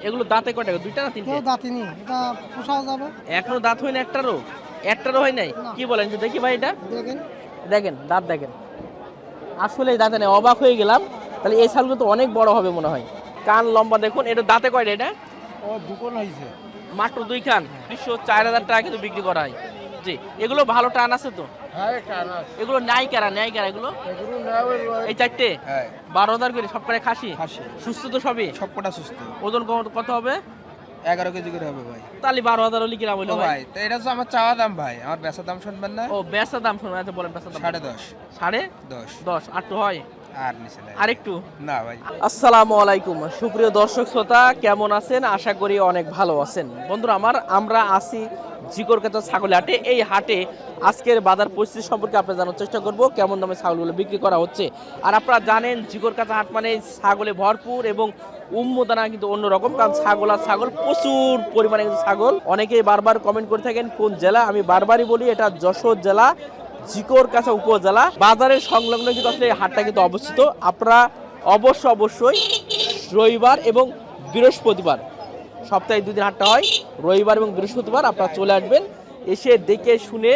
এগুলো দাঁতে কয়টা? দুইটা না তিনটা? কেউ নেই। এটা পোষাও যাবে। এখনও দাঁত হয় না একটারও? একটারও হয় নাই? কি বলেন যে দেখি ভাই এটা। দেখেন। দেখেন দাঁত দেখেন। আসলে দাঁতে নেই অবাক হয়ে গেলাম। তাহলে এই শালগুলো তো অনেক বড় হবে মনে হয়। কান লম্বা দেখুন এটা দাঁতে কয়টা এটা? ও দুকোন হয়েছে মাত্র দুই খান দুইশো চার হাজার টাকা কিন্তু বিক্রি করা হয়। জি এগুলো ভালো টান আছে তো? হ্যাঁ এগুলো নাই কারা নাই কারা এগুলো? এই চারটে? হ্যাঁ। বারো হাজার করে সব করে খাসি? সুস্থ তো সবই? সবকটা সুস্থ। ওজন কত- হবে? এগারো কেজি করে হবে ভাই। তাহলে বারো হাজার হলে কিনা বলল ভাই? তো এটা তো আমার চাওয়া দাম ভাই। আমার বেচা দাম শুনবেন না? ও বেচা দাম শুনুন আচ্ছা বলেন বেচা দাম। সাড়ে দশ। সাড়ে দশ। দশ আর তো হয়। আর নিচে নাই। আরেকটু? না ভাই। আসসালামু আলাইকুম। সুপ্রিয় দর্শক শ্রোতা কেমন আছেন? আশা করি অনেক ভালো আছেন। বন্ধুরা আমার আমরা আসি জিকরকাতা ছাগল হাটে। এই হাটে আজকের বাজার পরিস্থিতি সম্পর্কে আপনারা জানার চেষ্টা করব কেমন দামে ছাগলগুলো বিক্রি করা হচ্ছে। আর আপনারা জানেন জিকরকাতা হাট মানে ছাগলে ভরপুর এবং উম্মদানা কিন্তু অন্যরকম কারণ ছাগল আর ছাগল প্রচুর পরিমাণে কিন্তু ছাগল। অনেকেই বারবার কমেন্ট করে থাকেন কোন জেলা? আমি বারবারই বলি এটা যশোর জেলা। জিকোর কাছা উপজেলা। বাজারের সংলগ্ন কিন্তু আসলে এই হাটটা কিন্তু অবস্থিত। আপনারা অবশ্য অবশ্যই রবিবার এবং বৃহস্পতিবার, সপ্তাহে দুদিন হাটটা হয়, রবিবার এবং বৃহস্পতিবার আপনারা চলে আসবেন। এসে দেখে শুনে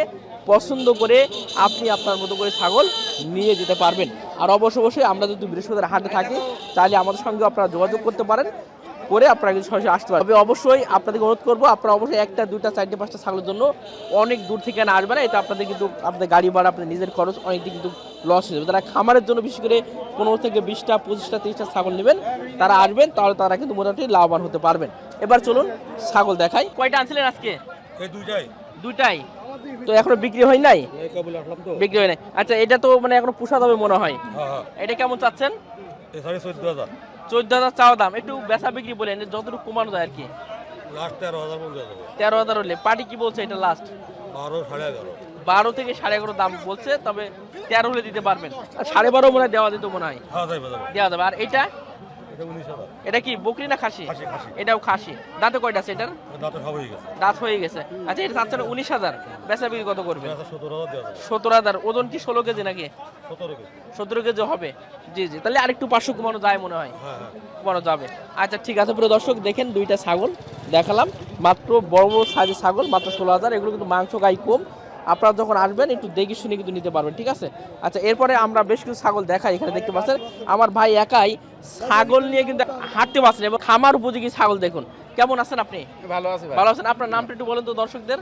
পছন্দ করে আপনি আপনার মতো করে ছাগল নিয়ে যেতে পারবেন। আর অবশ্য অবশ্যই আমরা যদি বৃহস্পতিবার হাটে থাকি, তাহলে আমাদের সঙ্গে আপনারা যোগাযোগ করতে পারেন। করে আপনারা কিন্তু সরাসরি আসতে পারবেন। তবে অবশ্যই আপনাদেরকে অনুরোধ করব আপনারা অবশ্যই একটা দুইটা চারটে পাঁচটা ছাগলের জন্য অনেক দূর থেকে না আসবে না এতে আপনাদের কিন্তু আপনাদের গাড়ি ভাড়া আপনাদের নিজের খরচ অনেক কিন্তু লস হয়ে যাবে। তারা খামারের জন্য বিশেষ করে পনেরো থেকে বিশটা পঁচিশটা তিরিশটা ছাগল নেবেন তারা আসবেন তাহলে তারা কিন্তু মোটামুটি লাভবান হতে পারবেন। এবার চলুন ছাগল দেখাই। কয়টা আনছিলেন আজকে? দুইটাই। দুইটাই? তো এখনও বিক্রি হয় নাই? বিক্রি হয় নাই। আচ্ছা এটা তো মানে এখনও পোষা হবে মনে হয়। হ্যাঁ হ্যাঁ। এটা কেমন চাচ্ছেন? সাড়ে চোদ্দ হাজার। চোদ্দ হাজার চাওয়া দাম। একটু বেচা বিক্রি বলেন যতটুকু কমানো যায় আর কি। লাস্ট তেরো হাজার তেরো হাজার হলে। পার্টি কি বলছে এটা লাস্ট বারো সাড়ে এগারো। বারো থেকে সাড়ে এগারো দাম বলছে তবে তেরো হলে দিতে পারবেন। সাড়ে বারো মনে হয় দেওয়া যেত মনে হয়। হ্যাঁ দেওয়া যাবে। আর এটা? এটা কি বকরি না খাসি। এটাও খাসি। দাঁতে কয়টা আছে এটার? দাঁতে হয়ে গেছে। আচ্ছা এটা চাচ্ছেন উনিশ হাজার। বেচা বিক্রি কত করবে সতেরো হাজার ওজন কি ষোলো কেজি নাকি? সতেরো কেজি। হবে। জি জি। তাহলে আরেকটু পাঁচশো কমানো যায় মনে হয়। হ্যাঁ হ্যাঁ। কমানো যাবে। আচ্ছা ঠিক আছে প্রিয় দর্শক দেখেন দুইটা ছাগল দেখালাম। মাত্র বড় বড় সাইজের ছাগল মাত্র ষোলো হাজার। এগুলো কিন্তু মাংস গাই কম। আপনারা যখন আসবেন একটু দেখে শুনে কিন্তু নিতে পারবেন ঠিক আছে? আচ্ছা এরপরে আমরা বেশ কিছু ছাগল দেখাই এখানে দেখতে পাচ্ছেন। আমার ভাই একাই ছাগল নিয়ে কিন্তু হাঁটতে পারছেন এবং খামার উপযোগী ছাগল দেখুন। কেমন আছেন আপনি? ভালো আছে ভাই। ভালো আছেন? আপনার নামটা একটু বলেন তো দর্শকদের।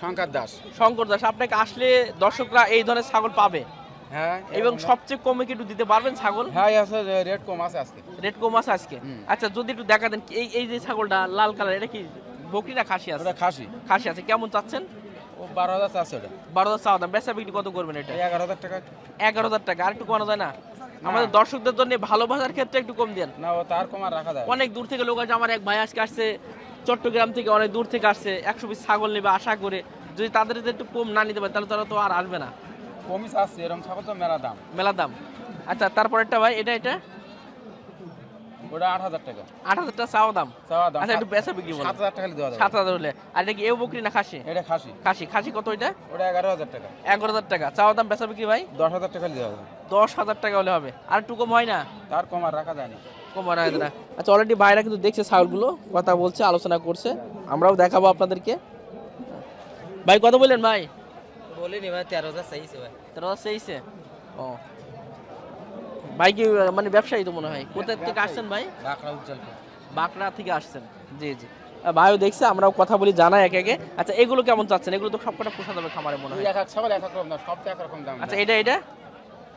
শঙ্কর দাস। শঙ্কর দাস আপনাকে আসলে দর্শকরা এই ধরনের ছাগল পাবে? হ্যাঁ। এবং সবচেয়ে কমে কি একটু দিতে পারবেন ছাগল? হ্যাঁ আছে রেট কম আছে আজকে। রেট কম আছে আজকে? আচ্ছা যদি একটু দেখা দেন এই এই যে ছাগলটা লাল কালার এটা কি বকরি না খাসি আছে? খাসি। খাসি আছে কেমন চাচ্ছেন? বারো হাজার আছে ওটা বারো হাজার চাওয়া দাম বেচা বিক্রি কত করবেন এটা? এগারো হাজার টাকা। এগারো হাজার টাকা আর একটু কমানো যায় না? আমাদের দর্শকদের জন্য ভালোবাসার ক্ষেত্রে একটু কম দেন। না তার কম রাখা যায় অনেক দূর থেকে লোক আছে আমার এক ভাই আজকে আসছে চট্টগ্রাম থেকে অনেক দূর থেকে আসছে একশো পিস ছাগল নেবে আশা করে। যদি তাদের একটু কম না নিতে পারে তাহলে তারা তো আর আসবে না। কমই আছে এরকম ছাগল তো মেলা দাম। মেলা দাম। আচ্ছা তারপরেরটা ভাই এটা এটা? ওটা আট হাজার টাকা। আট হাজার টাকা চাওয়া দাম? চাওয়া দাম। আচ্ছা একটু বেচা বিক্রি টাকা দেওয়া যাবে। সাত হাজার হলে। আর এটা কি এও বকরি না খাসি? এটা খাসি। খাসি। খাসি কত এটা? ওটা এগারো হাজার টাকা। এগারো হাজার টাকা। চাওয়া দাম বেচা বিক্রি ভাই? দশ হাজার টাকা দেওয়া যাবে। দশ হাজার টাকা হলে হবে। আর একটু কম হয় না? তার কম আর রাখা যায় না। কম না। আচ্ছা অলরেডি ভাইরা কিন্তু দেখছে ছাগলগুলো কথা বলছে আলোচনা করছে। আমরাও দেখাবো আপনাদেরকে। ভাই কত বললেন ভাই? বলিনি ভাই তেরো হাজার চাইছে ভাই। তেরো হাজার চেয়েছে ও। ভাই কি মানে ব্যবসায়ী তো মনে হয়? কোথা থেকে আসছেন ভাই? বাঁকড়া উজ্জ্বল বাঁকড়া থেকে আসছেন। জি জি। ভাইও দেখছে আমরাও কথা বলি জানাই এক একে। আচ্ছা এগুলো কেমন চাচ্ছেন? এগুলো তো সবকটা পোষা যাবে খামারে মনে হয়। এক এক ছাগল এক এক রকম দাম সব এক রকম দাম আচ্ছা এটা এটা?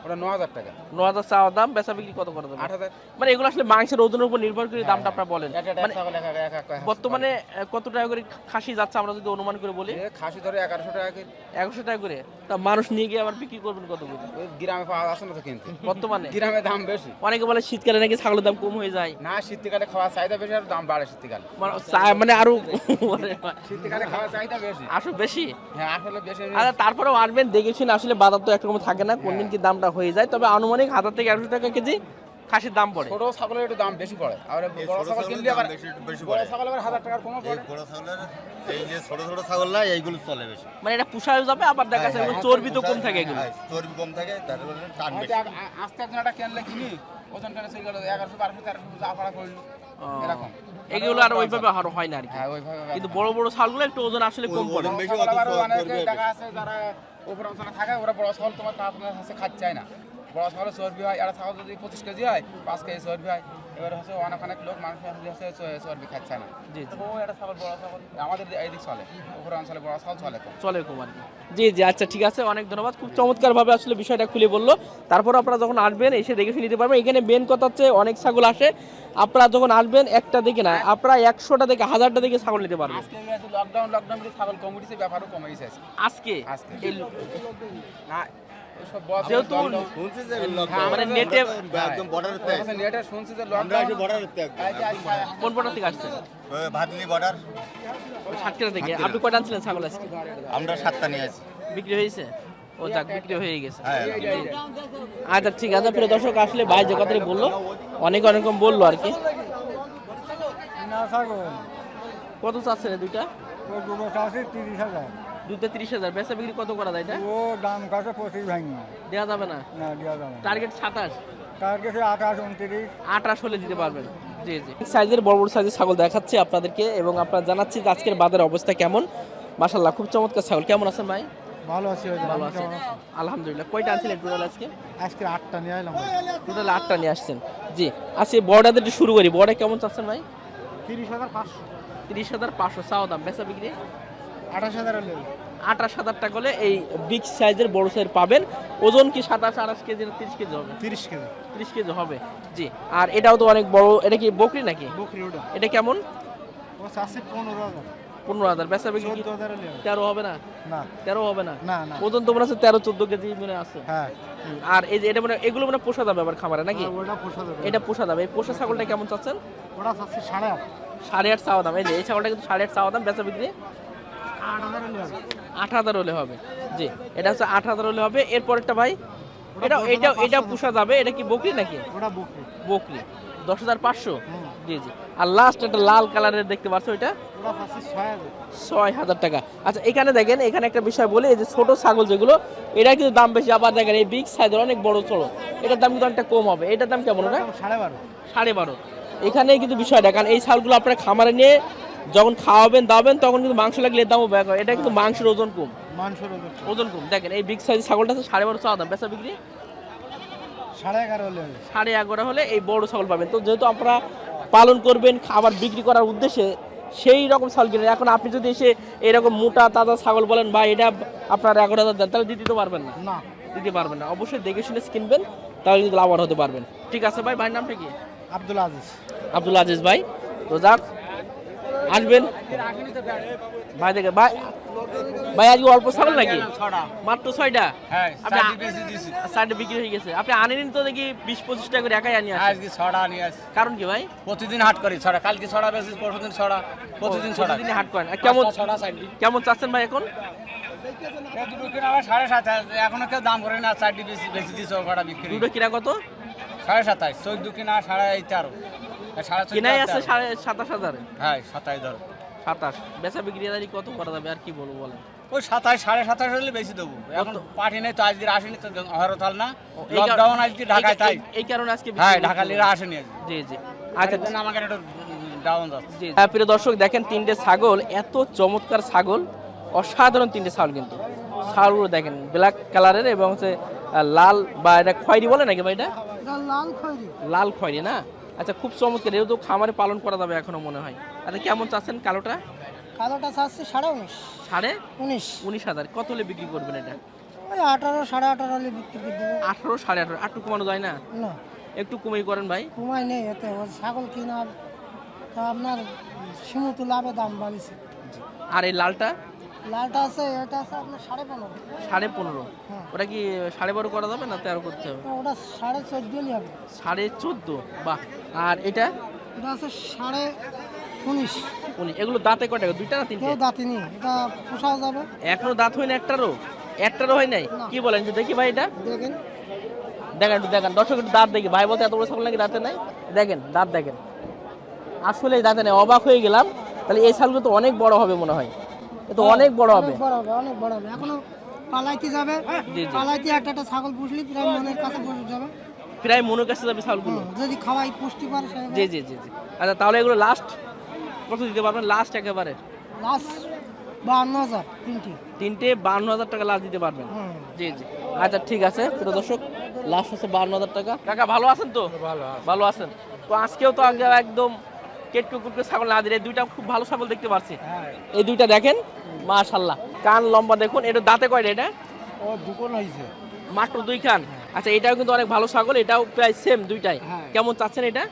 ওটা ন টাকা। ন চাওয়া দাম বেচা বিক্রি কত করে দেবেন আট হাজার। মানে এগুলো আসলে মাংসের ওজনের উপর নির্ভর করে দামটা আপনারা বলেন। মানে ছাগল এক এক- এক এক এক বর্তমানে কত টাকা করে খাসি যাচ্ছে আমরা যদি অনুমান করে বলি? খাসি ধরে এগারোশো টাকা করে। একশো টাকা করে? তা মানুষ নিয়ে গিয়ে আবার বিক্রি করবেন কত করে? গ্রামে পাওয়া আসে না তো কিনতে। বর্তমানে? গ্রামে দাম বেশি। অনেকে বলে শীতকালে নাকি ছাগলের দাম কম হয়ে যায়। না শীতকালে খাওয়ার চাহিদা বেশি আর দাম বাড়ে শীতকালে। মানে মানে আরও শীতকালে খাওয়ার চাহিদা বেশি। আসো বেশি? হ্যাঁ আসলে বেশি। আচ্ছা তারপরেও আনবেন দেখেছেন আসলে বাজার তো একরকম থাকে না। কোন দিন কি দামটা হয়ে যায় তবে আনুমানিক হাজার থেকে একশো টাকা কেজি খাসির দাম পড়ে। ছোট ছাগলের একটু দাম বেশি পড়ে। আর বড় ছাগল কিনলে আবার বড় ছাগল আবার হাজার টাকার কমও পড়ে। বড় ছাগলের এই যে ছোট ছোট ছাগল না এইগুলো চলে বেশি। মানে এটা পুষায় যাবে আবার দেখা যাচ্ছে চর্বি তো কম থাকে এগুলো। হ্যাঁ, চর্বি কম থাকে তারপরে টান বেশি। আস্তে আস্তে একটা কিনলে কিনি ওজন কেন সেই গেল এগারোশো বারোশো তেরোশো যা ভাড়া করল। এরকম। এগুলো আর ওইভাবে আর হয় না আর কি হ্যাঁ ওইভাবে কিন্তু বড় বড় ছাগলগুলো একটু ওজন আসলে কম পড়ে। দেখা আছে যারা উপর অঞ্চলে থাকে ওরা বড় ছাগল তোমার আপনার কাছে খাচ্ছে না। বড় ছাগলের চর্বি হয় একটা ছাগল যদি পঁচিশ কেজি হয় পাঁচ কেজি চর্বি হয়। এবার হচ্ছে অনেক অনেক লোক মানুষ হচ্ছে চর্বি খাচ্ছে না। জি ও একটা ছাগল বড় ছাগল। আমাদের এইদিক চলে উপর অঞ্চলে বড় ছাগল চলে তো। চলে এরকম আর জি জি আচ্ছা ঠিক আছে অনেক ধন্যবাদ। খুব চমৎকার ভাবে আসলে বিষয়টা খুলে বলল। তারপর আপনারা যখন আসবেন এসে দেখে নিতে পারবেন। এখানে মেন কথা হচ্ছে অনেক ছাগল আসে। আপনারা যখন আসবেন একটা দিকে না আপনারা একশোটা থেকে হাজারটা দিকে ছাগল নিতে পারবেন। লকডাউন লকডাউন ছাগল কমিটিছে ব্যাপারও কমে গেছে আজকে। আজকে। না যেহেতু হ্যাঁ, মানে আমরা নেটে একদম বর্ডারের নেটে শুনছি যে লকডাউন বর্ডারের কোন থেকে আসছেন? ভাদলি বর্ডার সাতক্ষীরা থেকে। আপনি কয়টা আনছিলেন ছাগল আজকে? আমরা সাতটা নিয়ে আছি বিক্রি হয়েছে? ও যাক বিক্রি হয়ে গেছে। হ্যাঁ। আচ্ছা ঠিক আছে। প্রিয় দর্শক আসলে ভাই যে কথাটি বলল অনেক অনেক রকম বলল আর কি। কত চাচ্ছেন এই দুইটা? তিরিশ হাজার। দুইটা তিরিশ হাজার। বেচা বিক্রি কত করা যায় এটা? ও দাম কাছে পঁচিশ ভাঙি দেওয়া যাবে না? না দেওয়া যাবে না। টার্গেট সাতাশ। কাছে আঠাশ উনত্রিশ। আঠাশ হলে দিতে পারবেন। জি জি। সাইজের বড় বড় সাইজের ছাগল দেখাচ্ছি আপনাদেরকে এবং আপনারা জানাচ্ছি যে আজকের বাজারের অবস্থা কেমন। মাশাল্লাহ খুব চমৎকার ছাগল। কেমন আছেন ভাই? ভালো আছে ভালো আছেন। আলহামদুলিল্লাহ। কয়টা আনছিলেন টোটাল আজকে? আজকে আটটা নিয়ে এলাম টোটাল আটটা নিয়ে আসছেন। জি আজকে একটু শুরু করি। বড়টা কেমন চাচ্ছেন ভাই? তিরিশ হাজার পাঁচশো। তিরিশ হাজার পাঁচশো। চাওয়া দাম। বেচা বিক্রি? আঠাশ হাজার হলে আঠাশ হাজার টাকা হলে এই বিগ সাইজের বড় সাইজ পাবেন। ওজন কি সাতাশ আঠাশ কেজি না তিরিশ কেজি হবে? তিরিশ কেজি। তিরিশ কেজি হবে জি। আর এটাও তো অনেক বড় এটা কি বকরি নাকি? বকরি ওটা। এটা কেমন? ও পনেরো হাজার। পনেরো হাজার। বেচা বিক্রি কি চোদ্দ হাজার হলে হবে। তেরো হবে না? না। তেরো হবে না? না না। ওজন তো মনে হচ্ছে তেরো চোদ্দ কেজি মনে আছে। হ্যাঁ। আর এই যে এটা মানে এগুলো মানে পোষা যাবে আবার খামারে নাকি? যাবে। এটা পোষা যাবে। এই পোষা ছাগলটা কেমন চাচ্ছেন? ওটা সাড়ে আট। সাড়ে আট চাওয়া দাম। এই যে এই ছাগলটা কিন্তু সাড়ে আট চাওয়া দাম বেচা বিক্রি। আট হাজার হলে হবে। জি এটা হচ্ছে আট হাজার হলে হবে। এরপরেরটা ভাই এটা এটা এটা পোষা যাবে। এটা কি বকরি নাকি? বকরি। দশ হাজার পাঁচশো? জি জি। আর লাস্ট একটা লাল কালারের দেখতে পাচ্ছ এটা ছয় হাজার। টাকা। আচ্ছা এখানে দেখেন এখানে একটা বিষয় বলি এই যে ছোট ছাগল যেগুলো এটা কিন্তু দাম বেশি। আবার দেখেন এই বিগ সাইজের অনেক বড় ছোট। এটার দাম কিন্তু অনেকটা কম হবে। এটার দাম কেমন ওটা? সাড়ে বারো। সাড়ে বারো। এখানে কিন্তু বিষয়টা কারণ এই ছাগলগুলো আপনারা খামারে নিয়ে যখন খাওয়াবেন দাওয়াবেন তখন কিন্তু মাংস লাগলে দামও ব্যাক হয় এটা কিন্তু মাংসের ওজন কম। মাংসের ওজন ওজন কম। দেখেন এই বিগ সাইজ ছাগলটা আছে সাড়ে বারো চাওয়া দাম বেচা বিক্রি? সাড়ে এগারো হলে সাড়ে এগারো হলে এই বড় ছাগল পাবেন। তো যেহেতু আপনারা পালন করবেন খাবার বিক্রি করার উদ্দেশ্যে সেই রকম ছাগল কিনেন। এখন আপনি যদি এসে এরকম মোটা তাজা ছাগল বলেন বা এটা আপনার এগারো হাজার দেন তাহলে দিতে পারবেন না। না। দিতে পারবেন না। অবশ্যই দেখে শুনে কিনবেন তাহলে কিন্তু লাভবান হতে পারবেন। ঠিক আছে ভাই ভাইয়ের নামটা কি? আব্দুল আজিজ। আব্দুল আজিজ ভাই। তো যাক আসবেন? ভাই দেখে ভাই ভাই আজকে অল্প ছাগল নাকি? মাত্র ছয়টা? হ্যাঁ সাইডে বিক্রি হয়ে গেছে। আপনি আনেন তো দেখি বিশ পঁচিশ টাকা করে একাই আনি আজকে ছড়া আসি কারণ কি ভাই? প্রতিদিন হাট করি ছড়া কালকে ছড়া বেশি পরশুদিন ছড়া প্রতিদিন ছড়া প্রতিদিনই হাট করেন। কেমন ছড়া চারটি। কেমন চাচ্ছেন ভাই এখন? সাড়ে সাত এখনও কেউ দাম করে না চারটি বেশি বেশি দিচ্ছে বিক্রি। দুটো কিনা কত? সাড়ে সাতাশ চোদ্দ কিনা সাড়ে তেরো। কিনাই আছে সাড়ে সাতাশ হাজারে। হ্যাঁ সাতাশ ধরো। সাতাশ। বেচা বিক্রি কত করা যাবে আর কি বলব বলেন? ওই সাতাশ সাড়ে সাতাশ হলে বেশি দেবো। এখন পাঠি নেই তো আজকে আসেনি তো হরতাল না। লকডাউন আজকে ঢাকায় তাই। এই- কারণে আজকে হ্যাঁ ঢাকা লিরা আসেনি জি জি। আচ্ছা আচ্ছা। আমাকে একটু ডাউন যাচ্ছে হ্যাঁ প্রিয় দর্শক দেখেন তিনটে ছাগল এত চমৎকার ছাগল। অসাধারণ তিনটে ছাগল কিন্তু। ছাগলগুলো দেখেন ব্ল্যাক কালারের এবং হচ্ছে লাল বা এটা খয়েরি বলে নাকি ভাই এটা লাল খয়রি। লাল খয়েরি না? আচ্ছা খুব চমৎকার। এও তো খামারে পালন করা যাবে এখনও মনে হয়। আচ্ছা কেমন চাচ্ছেন কালোটা? কালোটা চাচ্ছে সাড়ে উনিশ। সাড়ে উনিশ। উনিশ হাজার। কত হলে বিক্রি করবেন এটা? আঠারো সাড়ে আঠারো হলে বিক্রি করে দেবো। আঠারো সাড়ে আঠারো। আটটু কমানো যায় না? না। একটু কমিয়ে করেন ভাই। ঘুমাই নেই এতে ছাগল কিনা তা আপনার সীমিত লাভে দাম বাড়িছে। আর এই লালটা? লালটা আছে এটা আছে আপনার সাড়ে পনেরো। সাড়ে পনেরো? হ্যাঁ। ওটা কি সাড়ে বারো করা যাবে না তেরো করতে হবে? ওটা সাড়ে চোদ্দোই হবে। সাড়ে চোদ্দ? বাহ। আর এটা? এটা আছে সাড়ে উনিশ। উনি এগুলো দাঁতে কটা দুইটা না তিনটে? কেউ দাঁতিনি এটা পোষাও যাবে। এখনও দাঁত হয় না একটারও? একটারও হয় নাই? কি বলেন একটু দেখি ভাই এটা। দেখেন। দেখেন একটু দেখেন। দর্শক একটু দাঁত দেখি। ভাই বলতে এত বড় ছাগল নাকি দাঁতে নাই? দেখেন দাঁত দেখেন। আসলে দাঁতে নেই। অবাক হয়ে গেলাম। তাহলে এই ছাগলগুলো তো অনেক বড় হবে মনে হয়। তো অনেক বড় হবে। অনেক বড় হবে অনেক বড় হবে। এখনও পালাইতে যাবে। জি। পালাইতে একটা একটা ছাগল পুষলি প্রায় মনের কাছে বসে যাবে। প্রায় মনের কাছে যাবে ছাগলগুলো। যদি খাওয়াই পুষ্টি পারে জি জি জি জি। আচ্ছা তাহলে এগুলো লাস্ট কত দিতে পারবেন? লাস্ট একেবারে? লাস্ট বাহান্ন হাজার তিনটি। তিনটে বান্ন হাজার টাকা লাস্ট দিতে পারবেন। জি জি। আচ্ছা ঠিক আছে প্রিয় দর্শক লাস্ট হচ্ছে হাজার টাকা। কাকা ভালো আছেন তো? ভালো আছেন। তো আজকেও তো আগে একদম কেটকু কুটকু ছাগল না দিলে দুইটা খুব ভালো ছাগল দেখতে পাচ্ছি এই দুইটা দেখেন মাশাল্লাহ কান লম্বা দেখুন এটা দাঁতে কয়টা এটা? ও দুকোন হয়েছে মাত্র দুই খান আচ্ছা এটাও কিন্তু অনেক ভালো ছাগল এটাও প্রায় সেম দুইটাই। হ্যাঁ। কেমন চাচ্ছেন এটা?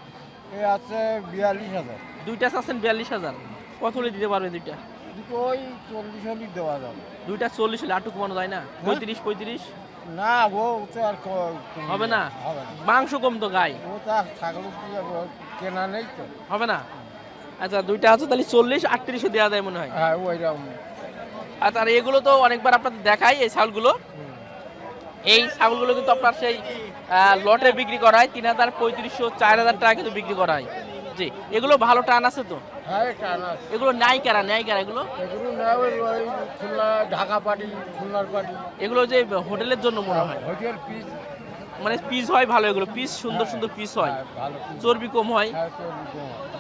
আছে বিয়াল্লিশ হাজার। দুইটা চাচ্ছেন বিয়াল্লিশ হাজার। কত হলে দিতে পারবেন দুইটা? দুটো ওই চল্লিশ হলেই দেওয়া যাবে। দুইটা চল্লিশ হলে আটটু কমানো যায় না? পঁয়ত্রিশ পঁয়ত্রিশ? না ও তো আর হবে না? মাংস কম তো গায়ে ও তো ছাগল? কেনা নেই তো। হবে না? আচ্ছা দুইটা আছে তাহলে চল্লিশ আটত্রিশও দেওয়া যায় মনে হয়। হ্যাঁ ওইরকম। আচ্ছা আর এগুলো তো অনেকবার আপনাদের দেখাই এই ছাগলগুলো। এই ছাগলগুলো কিন্তু আপনার সেই লটে বিক্রি করা হয় তিন হাজার পঁয়ত্রিশশো চার হাজার টাকা কিন্তু বিক্রি করা হয় জি এগুলো ভালো টান আছে তো? হ্যাঁ টানা আছে। এগুলো নাই কারা নেয় কারা এগুলো? এগুলো না ওই ওই খুলনা ঢাকা পার্টি খুলনার পার্টি। এগুলো যে হোটেলের জন্য মনে হয়? Hotel piece. মানে পিস হয় ভালো এগুলো পিস সুন্দর সুন্দর পিস হয়। চর্বি কম হয়? হ্যাঁ।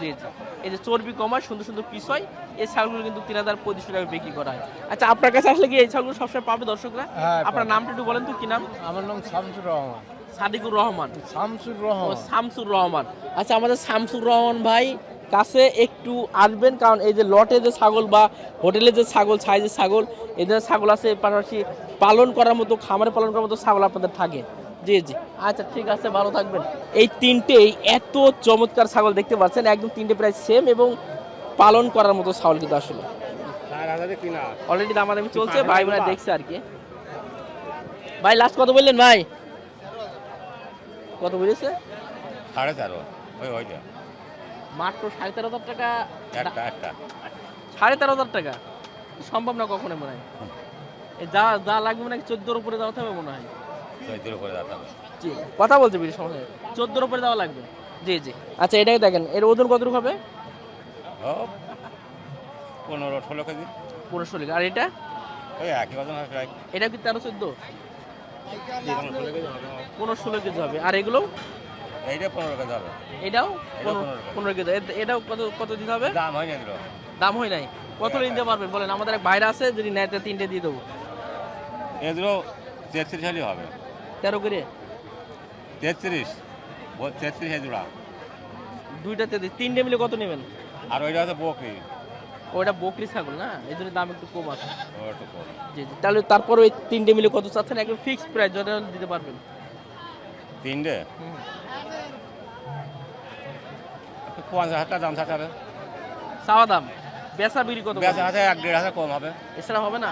জি জি। এই যে চর্বি কম হয় সুন্দর সুন্দর পিস হয় এই ছাগলগুলো কিন্তু তিন হাজার পঁয়ত্রিশশো টাকা বিক্রি করা হয়। আচ্ছা আপনার কাছে আসলে কি এই ছাগলগুলো সবসময় পাবে দর্শকরা? হ্যাঁ, আপনার নামটা একটু বলেন তো কি নাম? আমার নাম শামসুর রহমান। সাদিকুর রহমান। শামসুর রহমান। শামসুর রহমান। আচ্ছা আমাদের শামসুর রহমান ভাই কাছে একটু আসবেন কারণ এই যে লটে যে ছাগল বা হোটেলে যে ছাগল সাইজের ছাগল এই ধরনের ছাগল আছে পাশাপাশি পালন করার মতো খামারে পালন করার মতো ছাগল আপনাদের থাকে। জি জি। আচ্ছা ঠিক আছে ভালো থাকবেন। এই তিনটেই এত চমৎকার ছাগল দেখতে পাচ্ছেন একদম তিনটে প্রায় সেম এবং পালন করার মতো ছাগল কিন্তু আসলে। অলরেডি দামাদামি চলছে ভাই বোনা দেখছে আর কি। ভাই লাস্ট কত বললেন ভাই? কত বলেছে? সাড়ে তেরো। ওই ওইটা মাত্র সাড়ে তেরো হাজার টাকা একটা একটা। সাড়ে তেরো হাজার টাকা? সম্ভব না কখনো মনে হয়। যা যা লাগবে মনে হয় চোদ্দোর উপরে দেওয়া হবে মনে হয়। চৈত্রের উপরে যেতে হবে। জি। কথা বলছে বিড়ি সমস্যা চোদ্দোর উপরে দেওয়া লাগবে। জি জি। আচ্ছা এটাই দেখেন এর ওজন কতটুকু হবে? পনেরো ষোলো কেজি। পনেরো ষোলো আর এটা? ওই একই ওজন এটা কি তেরো চোদ্দ? পনেরো ষোলো কেজি হবে। আর এগুলো? এইটা পনেরো কেজি হবে। এটাও পনেরো- কেজি। এটাও কত কত দিতে হবে? দাম এগুলো দাম হয় নাই। কত নিতে পারবেন? বলেন আমাদের এক বাইরে আছে যদি নেয় তিনটে দিয়ে দেবো। এগুলো তেত্রিশ হলেই হবে। তেরো করে? তেত্রিশ। ও- তেত্রিশ এজোড়া দুইটাতে দিই তিনটে মিলে কত নেবেন? আর ওইটা বকরি। ওটা বকরি ছাগল না? এই জন্য দাম একটু কম আছে। জি জি। তাহলে তারপর ওই তিনটে মিলে কত চাচ্ছেন? একদম ফিক্সড প্রাইস দিতে পারবেন। তিনটে? পঞ্চাশ হাজার টাকা দাম থাকতে হবে। চাওয়া দাম? বেচা বিক্রি কত বেশ হাজার এক দেড় হাজার কম হবে। এছাড়া হবে না?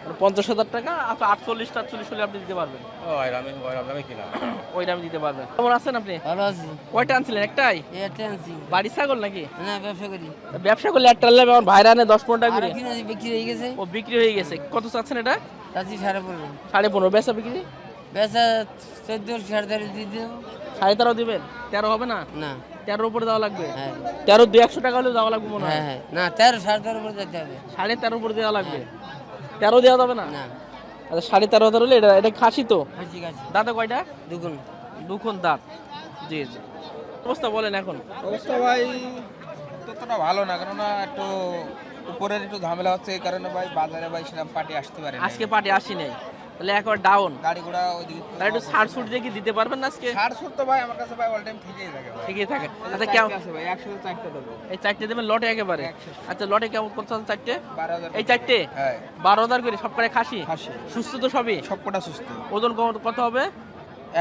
মানে পঞ্চাশ হাজার টাকা আপনার আটচল্লিশ টাটচল্লিশ হলে আপনি দিতে পারবেন। দামে ওই দামে কিনা? ওই দামে দিতে পারবেন। কেমন আছেন আপনি? ভালো আছি। কয়টা আনছিলেন? একটাই? আনছি। বাড়ি ছাগল নাকি? না ব্যবসা করি। ব্যবসা করলে একটা আনলে আমার ভাইরা আনে দশ পনেরো টাকা করে। কিনে বিক্রি হয়ে গেছে। ও বিক্রি হয়ে গেছে। কত চাচ্ছেন এটা? চাচ্ছি সাড়ে পনেরো। সাড়ে পনেরো। বেচা বিক্রি? বেচা চোদ্দ সাড়ে তেরো দিয়ে দেবো। সাড়ে তেরো দিবেন? তেরো হবে না? না। তেরোর উপরে দেওয়া লাগবে? হ্যাঁ। তেরো দুই একশো টাকা হলেও দেওয়া লাগবে মনে হয়। হ্যাঁ হ্যাঁ। না তেরো সাড়ে তেরো করে যেতে হবে। সাড়ে তেরোর উপরে দেওয়া লাগবে? তেরো দেওয়া যাবে না? না। আচ্ছা সাড়ে তেরো হাজার হলে এটা এটা খাসি তো? হ্যাঁ ঠিক দাঁতে কয়টা? দুগুণ। দুখন দাঁত। জি জি। অবস্থা বলেন এখন। অবস্থা ভাই ততটা ভালো না কেননা একটু উপরের একটু ঝামেলা হচ্ছে এই কারণে ভাই বাজারে ভাই সেরকম পার্টি আসতে পারে আজকে পার্টি আসি নাই। তাহলে একবার ডাউন গাড়ি ঘোড়া ওইদিকে তাহলে একটু ছাড় ছুট দিয়ে কি দিতে পারবেন না আজকে? তো ভাই আমার কাছে ভাই অল টাইম ঠিকই থাকে ঠিকই থাকে। আচ্ছা কেমন? আছে ভাই চারটে দেবো। এই চারটে দেবেন লটে একেবারে? আচ্ছা লটে কেমন কত আছে চারটে? বারো হাজার এই চারটে? হ্যাঁ। বারো হাজার করে সব করে খাসি। সুস্থ তো সবই? সব কটা সুস্থ। ওজন কত হবে?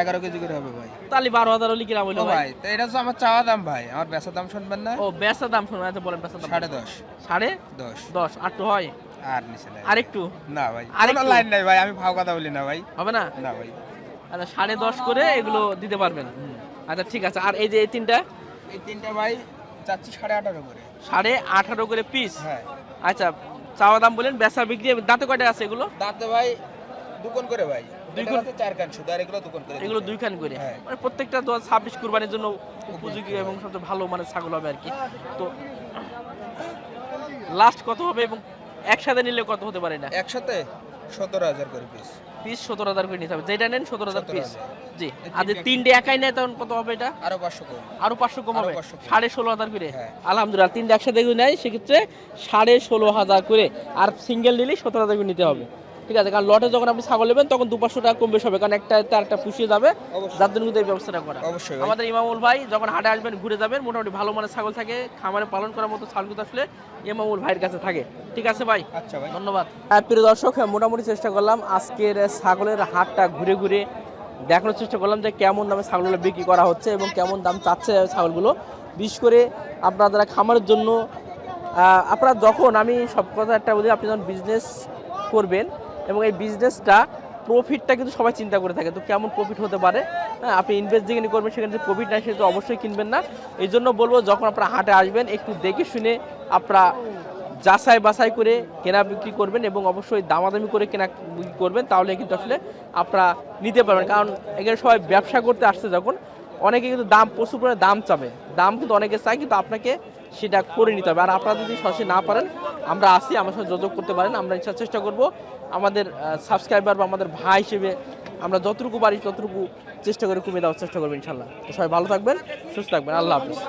এগারো কেজি করে হবে ভাই। তাহলে বারো হাজার হলে হইল ও ভাই? তো এটা তো আমার চাওয়া দাম ভাই। আমার বেচা দাম শুনবেন না? ও বেচা দাম শোনো আচ্ছা বলেন বেচা দাম। সাড়ে দশ। সাড়ে দশ। দশ আর তো হয়? আর নিচে নাই। আরেকটু? না ভাই। আরেকটু? লাইন নাই ভাই আমি ভাও কথা বলি না ভাই। হবে না? না ভাই। আচ্ছা সাড়ে দশ করে এগুলো দিতে পারবেন। আচ্ছা ঠিক আছে। আর এই যে এই তিনটা? এই তিনটা ভাই চাচ্ছি সাড়ে আঠারো করে। সাড়ে আঠারো করে পিস হ্যাঁ। আচ্ছা চাওয়া দাম বলেন বেচা বিক্রি দাঁতে কয়টা আছে এগুলো? দাঁতে ভাই দুকন করে ভাই। দুই দুই চার কান শুধু আর এগুলো দুকন করে এগুলো করে? হ্যাঁ। মানে প্রত্যেকটা ছাব্বিশ কুরবানির জন্য উপযোগী এবং সবচেয়ে ভালো মানে ছাগল হবে আর কি। তো লাস্ট কত হবে এবং একসাথে নিলে কত হতে পারে না একসাথে সতেরো হাজার করে পিস পিস সতেরো হাজার করে নিতে হবে। যেটা নেন সতেরো হাজার পিস জি। আর যে তিনটে একাই নেয় তখন কত হবে এটা? আরও পাঁচশো কম। আরও পাঁচশো কম হবে। সাড়ে ষোলো হাজার করে। হ্যাঁ। আলহামদুলিল্লাহ তিনটে একসাথে নেয় সেক্ষেত্রে সাড়ে ষোলো হাজার করে। আর সিঙ্গেল নিলেই সতেরো হাজার করে নিতে হবে। ঠিক আছে কারণ লটে যখন আপনি ছাগল নেবেন তখন দু পাঁচশো টাকা কম বেশি হবে কারণ একটা তার একটা পুষিয়ে যাবে। যার জন্য কিন্তু এই ব্যবস্থাটা করা। অবশ্যই আমাদের ইমামুল ভাই যখন হাটে আসবেন ঘুরে যাবেন মোটামুটি ভালো মানের ছাগল থাকে খামারে পালন করার মতো ছাগল কিন্তু আসলে ইমামুল ভাইয়ের কাছে থাকে। ঠিক আছে ভাই? আচ্ছা ভাই। ধন্যবাদ। হ্যাঁ, প্রিয় দর্শক হ্যাঁ, মোটামুটি চেষ্টা করলাম আজকের ছাগলের হাটটা ঘুরে ঘুরে দেখানোর চেষ্টা করলাম যে কেমন দামে ছাগলগুলো বিক্রি করা হচ্ছে এবং কেমন দাম চাচ্ছে ছাগলগুলো। বিশেষ করে আপনারা যারা খামারের জন্য আপনারা যখন আমি সব কথা একটা বলি আপনি যখন বিজনেস করবেন এবং এই বিজনেসটা প্রফিটটা কিন্তু সবাই চিন্তা করে থাকে। তো কেমন প্রফিট হতে পারে? হ্যাঁ আপনি ইনভেস্ট যেখানে করবেন, সেখানে যে প্রফিট নাই সেটা অবশ্যই কিনবেন না। এই জন্য বলব, যখন আপনারা হাটে আসবেন, একটু দেখে শুনে আপনারা যাচাই বাছাই করে কেনা বিক্রি করবেন এবং অবশ্যই দামাদামি করে কেনা বিক্রি করবেন, তাহলে কিন্তু আসলে আপনারা নিতে পারবেন। কারণ এখানে সবাই ব্যবসা করতে আসছে যখন, অনেকে কিন্তু দাম, প্রচুর পরিমাণে দাম চাবে। দাম কিন্তু অনেকে চায়, কিন্তু আপনাকে সেটা করে নিতে হবে। আর আপনারা যদি সরাসরি না পারেন, আমরা আসি, আমার সাথে যোগাযোগ করতে পারেন, আমরা চেষ্টা করব আমাদের সাবস্ক্রাইবার বা আমাদের ভাই হিসেবে আমরা যতটুকু পারি ততটুকু চেষ্টা করে কমিয়ে দেওয়ার চেষ্টা করব ইনশাল্লাহ। সবাই ভালো থাকবেন, সুস্থ থাকবেন, আল্লাহ হাফিজ।